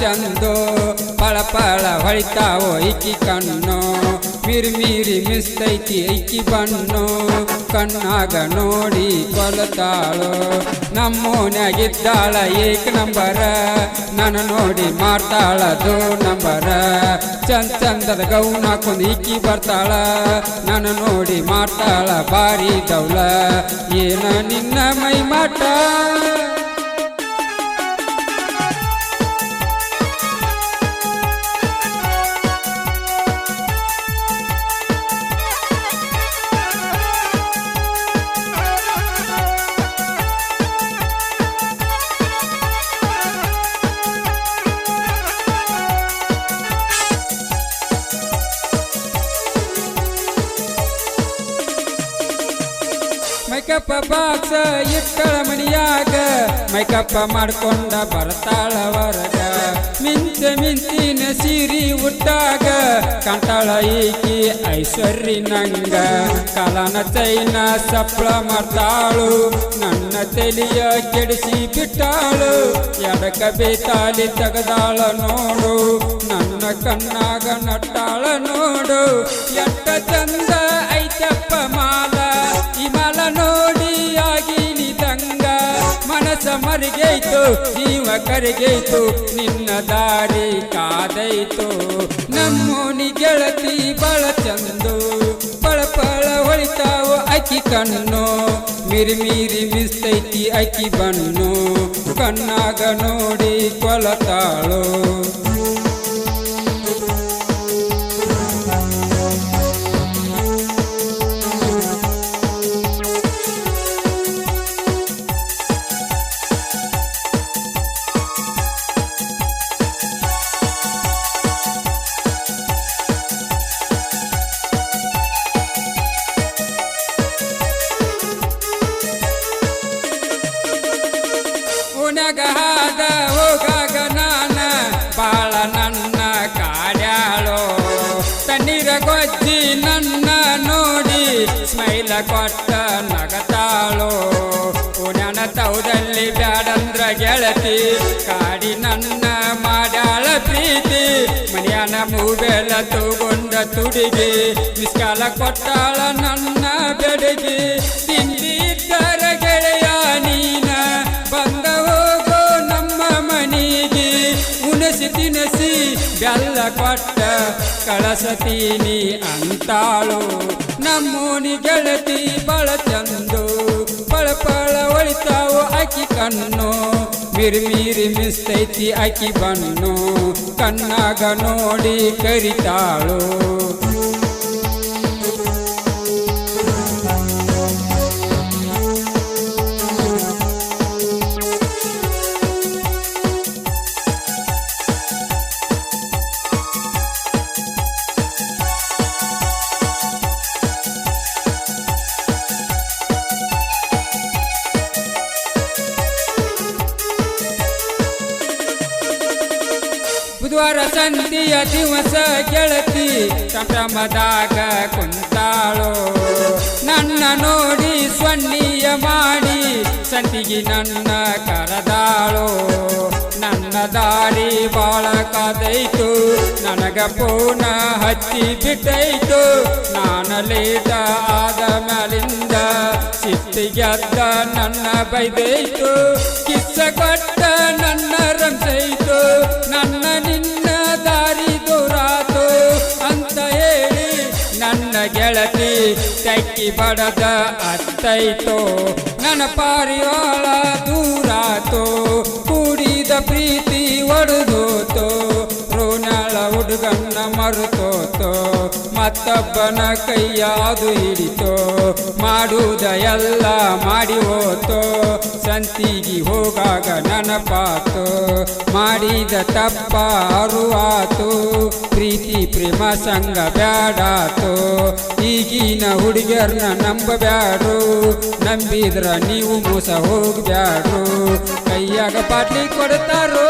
ಚಂದೋ, ಪಳ ಪಳ ಹೊಳಿತಾವ ಐಕಿ ಕಣ್ಣು. ಮಿರಿ ಮೀರಿ ಮಿಸ್ತೈತಿ ಐಕಿ ಬಣ್ಣು, ಕಣ್ಣಾಗ ನೋಡಿ ಕೊಲತಾಳು. ನಮ್ಮೋನಾಗಿದ್ದಾಳ ಏಕ ನಂಬರ ನನ್ನ ನೋಡಿ ಮಾಡ್ತಾಳ ದೋ ನಂಬರ. ಚಂದ ಚಂದದ ಗೌನ ಕೊಂದು ಇಕ್ಕಿ ಬರ್ತಾಳ ನನ್ನ ನೋಡಿ ಮಾಡ್ತಾಳ ಬಾರಿ ದೌಲ. ಏನ ನಿನ್ನ ಮೈ ಮಾಟ ಮೈಕಪ್ಪ ಬಾಕ್ಸ ಇಕ್ಕಳ ಮನಿಯಾಗ. ಮೈಕಪ್ಪ ಮಾಡ್ಕೊಂಡ ಬರ್ತಾಳ ಹೊರಗ. ಮಿಂಚ ಮಿಂಚಿನ ಸೀರಿ ಉಟ್ಟಾಗ. ಕಂಟಾಳ ಈಕಿ ಐಶ್ವರ್ಯ ನಂಗ. ಕಲನ ಚೈನ ಸಪ್ಳ ಮಾಡ್ತಾಳು. ನನ್ನ ತಲೆಯ ಕೆಡಿಸಿ ಬಿಟ್ಟಾಳು. ಎಡಕ ಬೇತಾಲಿ ತೆಗದಾಳ ನೋಡು. ನನ್ನ ಕಣ್ಣಾಗ ನಟ್ಟಾಳ ನೋಡು. ಎಟ್ಟ ಚಂದ ಮರಿಗೈತು ಜೀವ ಕರಿಗೈತು, ನಿನ್ನ ದಾರಿ ಕಾದೈತು. ನಮ್ಮೋನಿ ಗೆಳತಿ ಬಳ ಚಂದು, ಪಳ ಪಳ ಹೊಳಿತಾವು ಅಕ್ಕಿ ಕಣ್ಣು. ಮಿರಿ ಮೀರಿ ಮಿಸ್ತೈತಿ ಅಕ್ಕಿ ಬಣ್ಣು, ಕಣ್ಣಾಗ ನೋಡಿ ಕೊಲತಾಳು. ಕಾಡ್ಯಾಳೋ? ತಣ್ಣೀರ ಗೊಜ್ಜಿ ನನ್ನ ನೋಡಿ ಸ್ಮೈಲ ಕೊಟ್ಟ ನಗತಾಳೋ? ಪುಣ್ಯನ ತೌದಲ್ಲಿ ಬ್ಯಾಡಂದ್ರ ಗೆಳತಿ, ಕಾಡಿ ನನ್ನ ಮಾಡ್ಯಾಳ ಪ್ರೀತಿ. ಮನೆಯನ ಮೂವೆಲ್ಲ ತಗೊಂಡ ತುಡಿಗೆ ಮಿಸ್ಕಾಲ ಕೊಟ್ಟಾಳ ನನ್ನ ಬೆಡಗಿ. ಉಣಸಿ ತಿನಸಿ, ಬೆಲ್ಲ ಕೊಟ್ಟ ಕಳಸತೀನಿ ಅಂತಾಳು. ನಮ್ಮೂನಿ ಗೆಳತಿ ಬಳ ಚಂದು, ಪಳ ಪಳ ಒಳಿತಾವು ಅಕ್ಕಿ ಕಣ್ಣು. ಮಿರಿ ಮೀರಿ ಮಿಸ್ತೈತಿ ಅಕ್ಕಿ ಬಣ್ಣು, ಕಣ್ಣಾಗ ನೋಡಿ ಕರಿತಾಳು. ಸಂತಿಯ ದಿವಸ ಕೆಳತಿ ಸಂಭ್ರಮದಾಗ ಕುಂತಾಳೋ. ನನ್ನ ನೋಡಿ ಸ್ವನ್ನಿಯ ಮಾಡಿ ಸಂತಿಗೆ ನನ್ನ ಕರದಾಳೋ. ನನ್ನ ದಾರಿ ಬಾಳ ಕದೈತು, ನನಗ ಪೂನ ಹಚ್ಚಿ ಬಿಟ್ಟೈತು. ನಾನು ಲೇಟ ಆದ ಮೇಲಿಂದ ಸಿಟ್ಟಿಗೆದ್ದ ನನ್ನ ಬೈದೈತು. ಕಿಸ್ಸ ಕೊಟ್ಟ ನನ್ನ ರಂಸೈತು. ತೆಕ್ಕಿ ಬಡದ ಅತ್ತೈತು ನನ್ನ ಪಾರಿವಾಳ ದೂರಾತು ಕೂಡಿದ ಪ್ರೀತಿ ಮತ್ತೊಬ್ಬನ ಕೈಯಾದು ಹಿಡಿತೋ ಮಾಡುವುದ ಎಲ್ಲ ಮಾಡಿ ಹೋತೋ, ಸಂತಿಗೆ ಹೋಗಾಗ ನನಪಾತು, ಮಾಡಿದ ತಪ್ಪ ಅರುವಾತು ಪ್ರೀತಿ ಪ್ರೇಮ ಸಂಗ ಬ್ಯಾಡಾತು, ಈಗಿನ ಹುಡುಗಿಯರ್ನ ನಂಬಬ್ಯಾಡು ನಂಬಿದ್ರ ನೀವು ಮೋಸ ಹೋಗ್ಬ್ಯಾಡು ಕೈಯಾಗ ಪಾಟ್ಲಿ ಕೊಡ್ತಾರೋ?